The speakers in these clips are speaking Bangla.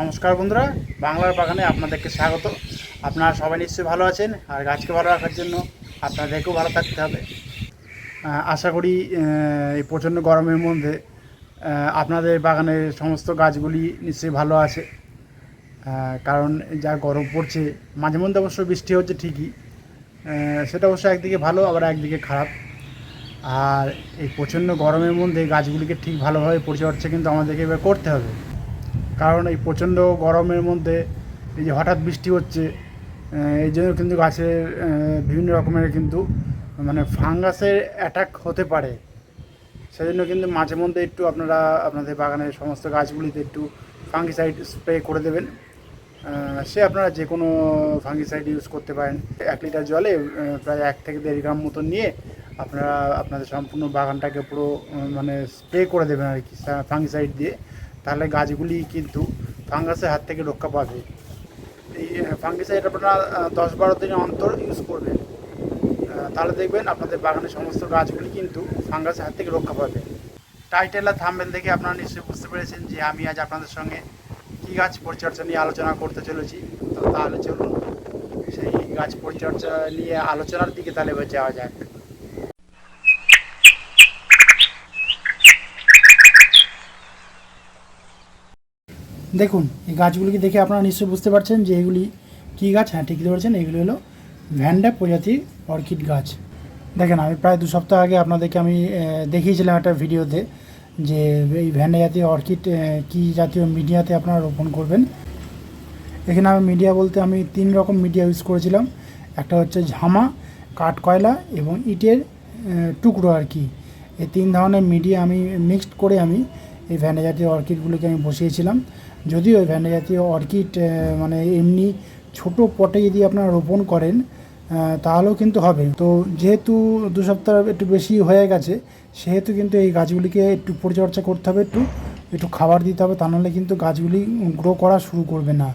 নমস্কার বন্ধুরা, বাংলার বাগানে আপনাদেরকে স্বাগত। আপনারা সবাই নিশ্চয়ই ভালো আছেন, আর গাছকে ভালো রাখার জন্য আপনাদেরকেও ভালো থাকতে হবে। আশা করি এই প্রচণ্ড গরমের মধ্যে আপনাদের বাগানের সমস্ত গাছগুলি নিশ্চয়ই ভালো আছে। কারণ যা গরম পড়ছে, মাঝে মধ্যে অবশ্য বৃষ্টি হচ্ছে ঠিকই সেটা অবশ্য একদিকে ভালো, আবার একদিকে খারাপ। আর এই প্রচণ্ড গরমের মধ্যে গাছগুলিকে ঠিক ভালোভাবে পরিচর্যা কিন্তু আমাদেরকে এবার করতে হবে। কারণ এই প্রচণ্ড গরমের মধ্যে এই যে হঠাৎ বৃষ্টি হচ্ছে এই জন্য কিন্তু গাছের বিভিন্ন রকমের কিন্তু মানে ফাঙ্গাসের অ্যাটাক হতে পারে। সেজন্য কিন্তু মাঝে মধ্যে একটু আপনারা আপনাদের বাগানের সমস্ত গাছগুলিতে একটু ফাঙ্গিসাইড স্প্রে করে দেবেন। সে আপনারা যে কোনো ফাঙ্গিসাইড ইউজ করতে পারেন। এক লিটার জলে প্রায় এক থেকে দেড় গ্রাম মতন নিয়ে আপনারা আপনাদের সম্পূর্ণ বাগানটাকে পুরো মানে স্প্রে করে দেবেন আর কি ফাঙ্গিসাইড দিয়ে। তাহলে গাছগুলি কিন্তু ফাঙ্গাসের হাত থেকে রক্ষা পাবে। এই ফাঙ্গিসাইড আপনারা দশ বারো দিন অন্তর ইউজ করবেন। তাহলে দেখবেন আপনাদের বাগানের সমস্ত গাছগুলি কিন্তু ফাঙ্গাসের হাত থেকে রক্ষা পাবে। টাইটেল আর থাম্বেল দেখে আপনারা নিশ্চয়ই বুঝতে পেরেছেন যে আমি আজ আপনাদের সঙ্গে কী গাছ পরিচর্যা নিয়ে আলোচনা করতে চলেছি। তো তাহলে চলুন, সেই গাছ পরিচর্যা নিয়ে আলোচনার দিকে তাহলে যাওয়া যাক। দেখুন, এই গাছগুলিকে দেখে আপনারা নিশ্চয়ই বুঝতে পারছেন যে এগুলি কী গাছ? হ্যাঁ ঠিকই ধরেছেন, এগুলি হলো ভ্যান্ডা প্রজাতির অর্কিড গাছ। দেখেন, আমি প্রায় দু সপ্তাহ আগে আপনাদেরকে আমি দেখিয়েছিলাম একটা ভিডিওতে যে এই ভ্যান্ডা জাতীয় অর্কিড কী জাতীয় মিডিয়াতে আপনারা রোপণ করবেন। এখানে আমি মিডিয়া বলতে আমি তিন রকম মিডিয়া ইউজ করেছিলাম। একটা হচ্ছে ঝামা কাঠ কয়লা এবং ইটের টুকরো আর কি। এই তিন ধরনের মিডিয়া আমি মিক্সড করে আমি এই ভ্যান্ডা জাতীয় অর্কিডগুলোকে আমি বসিয়েছিলাম। যদিও ভ্যান্ডা জাতীয় অর্কিড মানে এমনি ছোট পটে যদি আপনারা রোপণ করেন তাহলেও কিন্তু হবে। তো যেহেতু দু সপ্তাহ একটু বেশি হয়ে গেছে, সেহেতু কিন্তু এই গাছগুলিকে একটু পরিচর্যা করতে হবে, একটু একটু খাবার দিতে হবে, তা নাহলে কিন্তু গাছগুলি গ্রো করা শুরু করবে না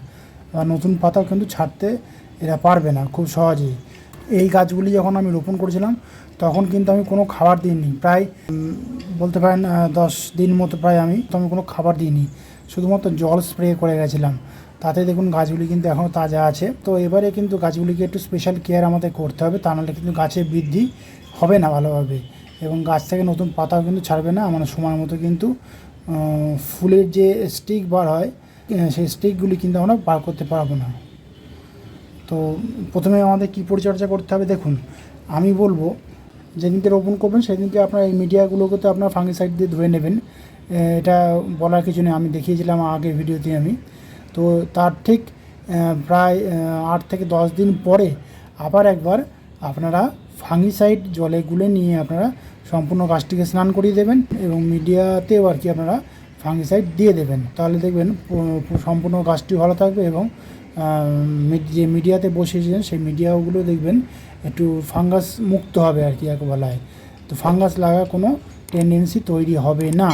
বা নতুন পাতাও কিন্তু ছাড়তে এরা পারবে না খুব সহজেই। এই গাছগুলি যখন আমি রোপণ করেছিলাম, তখন কিন্তু আমি কোনো খাবার দিইনি। প্রায় বলতে পারেন দশ দিন মতো প্রায় আমি তো আমি কোনো খাবার দিইনি। শুধুমাত্র জল স্প্রে করে গেছিলাম। তাতে দেখুন গাছগুলি কিন্তু এখনও তাজা আছে। তো এবারে কিন্তু গাছগুলিকে একটু স্পেশাল কেয়ার আমাদের করতে হবে, তা নাহলে কিন্তু গাছের বৃদ্ধি হবে না ভালোভাবে। এবং গাছ থেকে নতুন পাতাও কিন্তু ছাড়বে না, আমার সময় মতো কিন্তু ফুলের যে স্টিক বার হয় সেই স্টিকগুলি কিন্তু আমরা বার করতে পারব না। তো প্রথমে আমাদের কি পরিচর্যা করতে হবে দেখুন, আমি বলব, যেদিনকে রোপণ করবেন সেদিনকে আপনার এই মিডিয়াগুলোকে তো আপনার ফাঙ্গিসাইড দিয়ে ধুয়ে নেবেন। এটা বলার কিছু নেই, আমি দেখিয়েছিলাম আগের ভিডিওতে আমি। তো তার ঠিক প্রায় আট থেকে দশ দিন পরে আবার একবার আপনারা ফাঙ্গিসাইড জলে গুলে নিয়ে আপনারা সম্পূর্ণ গাছটিকে স্নান করিয়ে দেবেন এবং মিডিয়াতেও আর কি আপনারা ফাঙ্গিসাইড দিয়ে দেবেন। তাহলে দেখবেন সম্পূর্ণ গাছটি ভালো থাকবে এবং যে মিডিয়াতে বসিয়েছিলেন সেই মিডিয়াগুলো দেখবেন একটু ফাঙ্গাস মুক্ত হবে আর কি এক বলায় তো ফাঙ্গাস লাগা কোনো টেন্ডেন্সি তৈরি হবে না।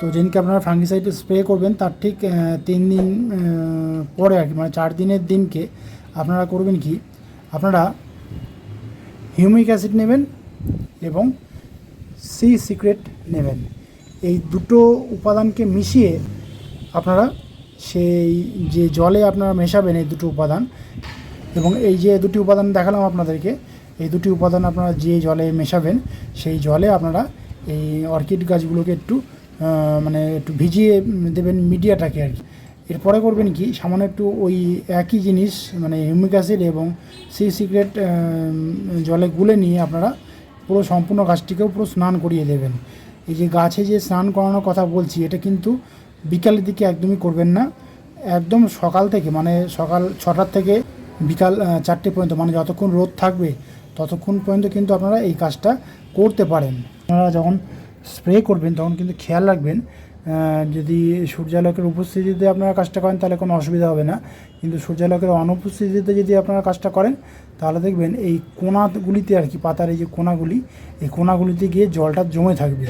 তো যেদিনকে আপনারা ফাঙ্গিসাইড স্প্রে করবেন, তার ঠিক তিন দিন পরে আর কি মানে চার দিনের দিনকে আপনারা করবেন কি, আপনারা হিউমিক অ্যাসিড নেবেন এবং সি সিক্রেট নেবেন। এই দুটো উপাদানকে মিশিয়ে আপনারা সেই যে জলে আপনারা মেশাবেন এই দুটো উপাদান, এবং এই যে দুটি উপাদান দেখালাম আপনাদেরকে, এই দুটি উপাদান আপনারা যে জলে মেশাবেন, সেই জলে আপনারা এই অর্কিড গাছগুলোকে একটু মানে একটু ভিজিয়ে দেবেন মিডিয়াটাকে আর কি। এরপরে করবেন কি, সামান্য একটু ওই একই জিনিস মানে হিউমিক অ্যাসিড এবং সি সিক্রেট জলে গুলে নিয়ে আপনারা পুরো সম্পূর্ণ গাছটিকেও পুরো স্নান করিয়ে দেবেন। এই যে গাছে যে স্নান করানোর কথা বলছি, এটা কিন্তু বিকালের দিকে একদমই করবেন না। একদম সকাল থেকে মানে সকাল ছটার থেকে বিকাল চারটে পর্যন্ত মানে যতক্ষণ রোদ থাকবে, ততক্ষণ পর্যন্ত কিন্তু আপনারা এই কাজটা করতে পারেন। আপনারা যখন স্প্রে করবেন, তখন কিন্তু খেয়াল রাখবেন যদি সূর্যালোকের উপস্থিতিতে আপনারা কাজটা করেন তাহলে কোনো অসুবিধা হবে না। কিন্তু সূর্যালোকের অনুপস্থিতিতে যদি আপনারা কাজটা করেন, তাহলে দেখবেন এই কোনাগুলিতে আর কি, পাতার এই যে কোনাগুলি, এই কোনাগুলিতে গিয়ে জলটা জমে থাকবে।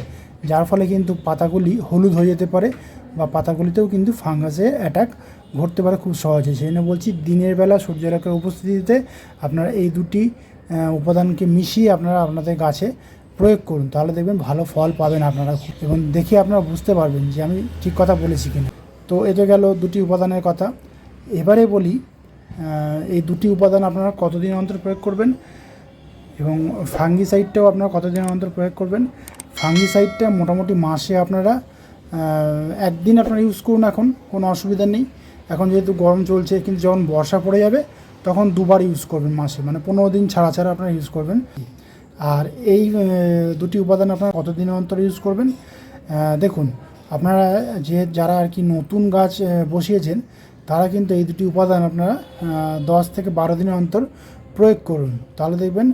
যার ফলে কিন্তু পাতাগুলি হলুদ হয়ে যেতে পারে বা পাতাগুলিতেও কিন্তু ফাঙ্গাসে অ্যাটাক ঘটতে পারে খুব সহজে। সেই জন্য বলছি, দিনের বেলা সূর্যালোকের উপস্থিতিতে আপনারা এই দুটি উপাদানকে মিশিয়ে আপনারা আপনাদের গাছে প্রয়োগ করুন, তাহলে দেখবেন ভালো ফল পাবেন আপনারা এবং দেখে আপনারা বুঝতে পারবেন যে আমি ঠিক কথা বলেছি কিনা। তো এটা গেল দুটি উপাদানের কথা। এবারে বলি এই দুটি উপাদান আপনারা কতদিন অন্তর প্রয়োগ করবেন? এবং ফাঙ্গিসাইডটাও আপনারা কতদিন অন্তর প্রয়োগ করবেন? ফাঙ্গিসাইডটা মোটামুটি মাসে আপনারা একদিন আপনারা ইউজ করুন এখন, কোনো অসুবিধা নেই। এখন যেহেতু গরম চলছে, কিন্তু যখন বর্ষা পড়ে যাবে, তখন দুবার ইউজ করবেন মাসে মানে পনেরো দিন ছাড়া ছাড়া আপনারা ইউজ করবেন। আর এই দুটি উপাদান আপনারা কতদিন অন্তর ইউজ করবেন? দেখুন, আপনারা যে, যারা আর কি নতুন গাছ বসিয়েছেন, তারা কিন্তু এই দুটি উপাদান আপনারা দশ থেকে বারো দিনের অন্তর প্রয়োগ করুন। তাহলে দেখবেন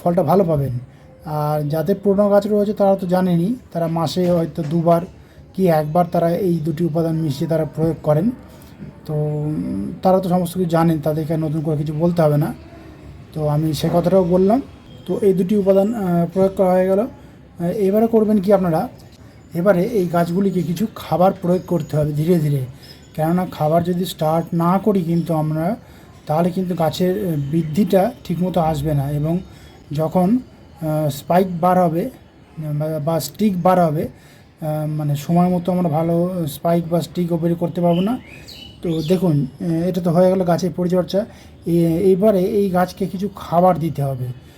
ফলটা ভালো পাবেন। আর যাদের পুরনো গাছ রয়েছে, তারা তো জানেনই, তারা মাসে হয়তো দুবার কি একবার তারা এই দুটি উপাদান মিশিয়ে তারা প্রয়োগ করেন। তো, তারা তো সমস্ত কিছু জানেন, তাদেরকে নতুন করে কিছু বলতে হবে না। তো আমি সে কথাটাও বললাম। তো এই দুটি উপাদান প্রয়োগ করা হয়ে গেল। এবারে করবেন কি আপনারা? এবারে এই গাছগুলিকে কিছু খাবার প্রয়োগ করতে হবে ধীরে ধীরে। কেননা খাবার যদি স্টার্ট না করি কিন্তু আমরা, তাহলে কিন্তু গাছের বৃদ্ধিটা ঠিকমতো আসবে না এবং যখন স্পাইক বার হবে, বা- স্টিক বার হবে মানে সময় মতো আমরা ভালো স্পাইক বা স্টিক বের করতে পারব না। তো দেখুন এটা তো হয়ে গেল গাছের পরিচর্যা। এইবারে এই গাছকে কিছু খাবার দিতে হবে।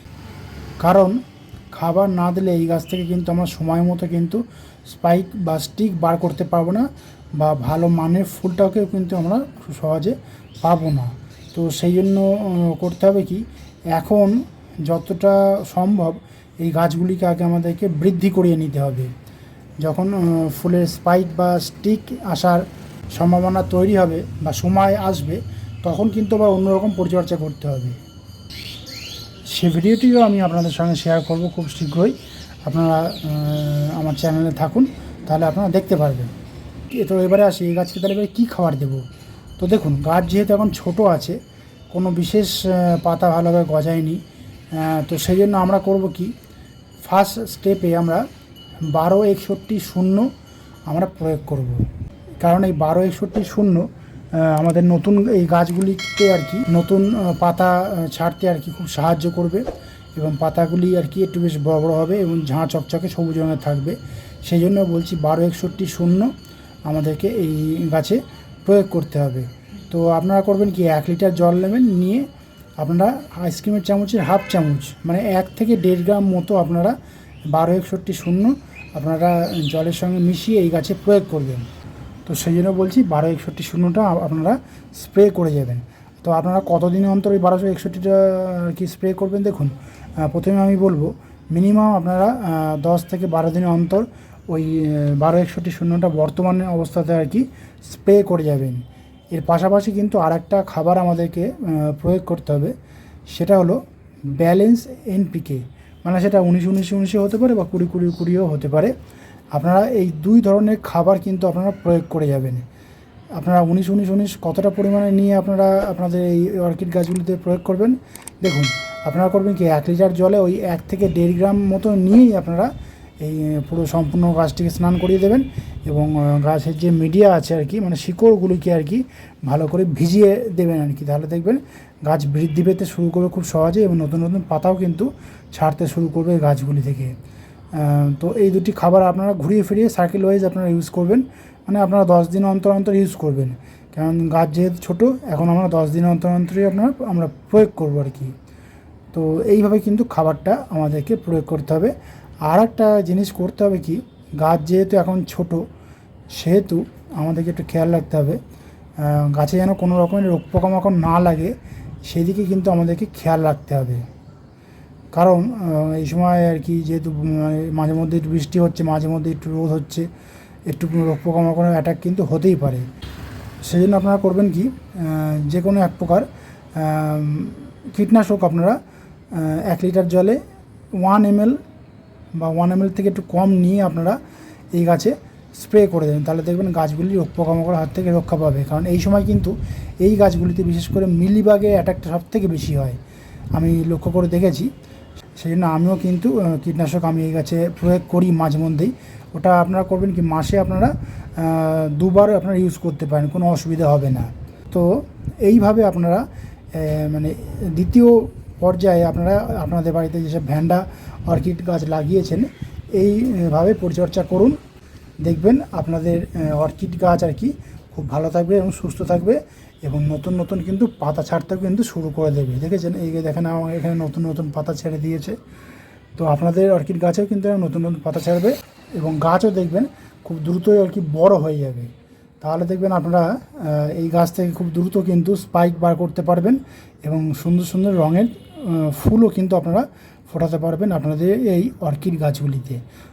কারণ খাবার না দিলে এই গাছ থেকে কিন্তু আমরা সময় মতো কিন্তু স্পাইক বা স্টিক বার করতে পারব না বা ভালো মানের ফুলটাকেও কিন্তু আমরা সহজে পাবো না। তো সেই জন্য করতে হবে কি, এখন যতটা সম্ভব এই গাছগুলিকে আগে আমাদেরকে বৃদ্ধি করিয়ে নিতে হবে। যখন ফুলের স্পাইক বা স্টিক আসার সম্ভাবনা তৈরি হবে বা সময় আসবে, তখন কিন্তু আবার অন্যরকম পরিচর্যা করতে হবে। সে ভিডিওটিও আমি আপনাদের সঙ্গে শেয়ার করব খুব শীঘ্রই। আপনারা আমার চ্যানেলে থাকুন, তাহলে আপনারা দেখতে পারবেন। তো এবারে আসি, এই গাছকে তাহলে এবারে কী খাবার দেবো? তো দেখুন, গাছ যেহেতু এখন ছোট আছে, কোনো বিশেষ পাতা ভালোভাবে গজায়নি তো সেই জন্য আমরা করব কি? ফার্স্ট স্টেপে আমরা বারো একষট্টি শূন্য আমরা প্রয়োগ করব। কারণ এই বারো একষট্টি শূন্য আমাদের নতুন এই গাছগুলিতে আর কি, নতুন পাতা ছাড়তে আর কি খুব সাহায্য করবে এবং পাতাগুলি আর কি একটু বেশ বড় বড় হবে এবং ঝাঁ চকচকে সবুজ রঙের থাকবে। সেই জন্য বলছি বারো একষট্টি শূন্য আমাদেরকে এই গাছে প্রয়োগ করতে হবে। তো আপনারা করবেন কি, এক লিটার জল নেবেন, নিয়ে আপনারা আইসক্রিমের চামচের হাফ চামচ মানে এক থেকে দেড় গ্রাম মতো আপনারা বারো একষট্টি শূন্য আপনারা জলের সঙ্গে মিশিয়ে এই গাছে প্রয়োগ করবেন। সেই জন্য বলছি বারো একষট্টি শূন্যটা আপনারা স্প্রে করে যাবেন। তো আপনারা কতদিন অন্তর ওই বারোশো একষট্টিটা কি স্প্রে করবেন দেখুন। প্রথমে আমি বলব মিনিমাম আপনারা দশ থেকে বারো দিন অন্তর ওই বারো একষট্টি শূন্যটা বর্তমানে অবস্থাতে আর কি স্প্রে করে যাবেন। এর পাশাপাশি কিন্তু আর একটা খাবার আমাদেরকে প্রয়োগ করতে হবে, সেটা হলো ব্যালেন্স এনপিকে মানে সেটা উনিশ উনিশ, উনিশে হতে পারে বা কুড়ি কুড়ি, কুড়িও হতে পারে। আপনারা এই দুই ধরনের খাবার কিন্তু আপনারা প্রয়োগ করে যাবেন। আপনারা উনিশ উনিশ উনিশ কতটা পরিমাণে নিয়ে আপনারা আপনাদের এই অর্কিড গাছগুলিতে প্রয়োগ করবেন? দেখুন, আপনারা করবেন কি, এক লিটার জলে ওই এক থেকে দেড় গ্রাম মতো নিয়েই আপনারা এই পুরো সম্পূর্ণ গাছটিকে স্নান করিয়ে দেবেন এবং গাছের যে মিডিয়া আছে আর কি মানে শিকড়গুলিকে আর কি ভালো করে ভিজিয়ে দেবেন আর কি। তাহলে দেখবেন গাছ বৃদ্ধি পেতে শুরু করবে খুব সহজে এবং নতুন নতুন পাতাও কিন্তু ছাড়তে শুরু করবে গাছগুলি থেকে। তো এই দুটি খাবার আপনারা ঘুরিয়ে ফিরিয়ে সার্কেল ওয়াইজ আপনারা ইউজ করবেন। মানে আপনারা দশ দিন অন্তর অন্তর ইউজ করবেন। কারণ গাছ যেহেতু ছোটো, এখন আমরা দশ দিন অন্তর অন্তরই আপনারা, আমরা প্রয়োগ করব আর কি। তো এইভাবে কিন্তু খাবারটা আমাদেরকে প্রয়োগ করতে হবে। আর একটা জিনিস করতে হবে কি, গাছ যেহেতু এখন ছোট, সেহেতু আমাদেরকে একটু খেয়াল রাখতে হবে। গাছে যেন কোনো রকমের রোগ পোকামাকড় না লাগে, সেদিকে কিন্তু আমাদেরকে খেয়াল রাখতে হবে। কারণ এই সময় আর কি যেহেতু মানে মাঝে মধ্যে একটু বৃষ্টি হচ্ছে, মাঝে মধ্যে একটু রোদ হচ্ছে, একটু রোগ পোকামাকড়ের অ্যাটাক কিন্তু হতেই পারে। সেই জন্য আপনারা করবেন কি যে কোনো এক প্রকার কীটনাশক আপনারা এক লিটার জলে ওয়ান এমএল বা ওয়ান এমএল থেকে একটু কম নিয়ে আপনারা এই গাছে স্প্রে করে দেবেন। তাহলে দেখবেন গাছগুলি রোগ পোকামাকড়ের হাত থেকে রক্ষা পাবে। কারণ এই সময় কিন্তু এই গাছগুলিতে বিশেষ করে মিলিবাগের অ্যাটাকটা সব থেকে বেশি হয়। আমি লক্ষ্য করে দেখেছি। সেই জন্য আমিও কিন্তু কীটনাশক আমি এই গাছে প্রয়োগ করি মাঝে মধ্যেই। ওটা আপনারা করবেন কি, মাসে আপনারা দুবার আপনারা ইউজ করতে পারেন, কোনো অসুবিধা হবে না। তো এইভাবে আপনারা মানে দ্বিতীয় পর্যায়ে আপনারা, আপনাদের বাড়িতে যেসব ভ্যান্ডা, অর্কিড গাছ লাগিয়েছেন, এইভাবে পরিচর্যা করুন। দেখবেন আপনাদের অর্কিড গাছ আর কি, খুব ভালো থাকবে এবং সুস্থ থাকবে। এবং নতুন নতুন কিন্তু পাতা ছাড়তেও কিন্তু শুরু করে দেবে। দেখেছেন? এই দেখেন, আমার এখানে নতুন নতুন পাতা ছেড়ে দিয়েছে। তো আপনাদের অর্কিড গাছেও কিন্তু নতুন নতুন পাতা ছাড়বে এবং গাছও দেখবেন খুব দ্রুতই আর কি বড় হয়ে যাবে। তাহলে দেখবেন আপনারা এই গাছ থেকে খুব দ্রুত কিন্তু স্পাইক বার করতে পারবেন এবং সুন্দর সুন্দর রঙের ফুলও কিন্তু আপনারা ফোটাতে পারবেন আপনাদের এই অর্কিড গাছগুলিতে।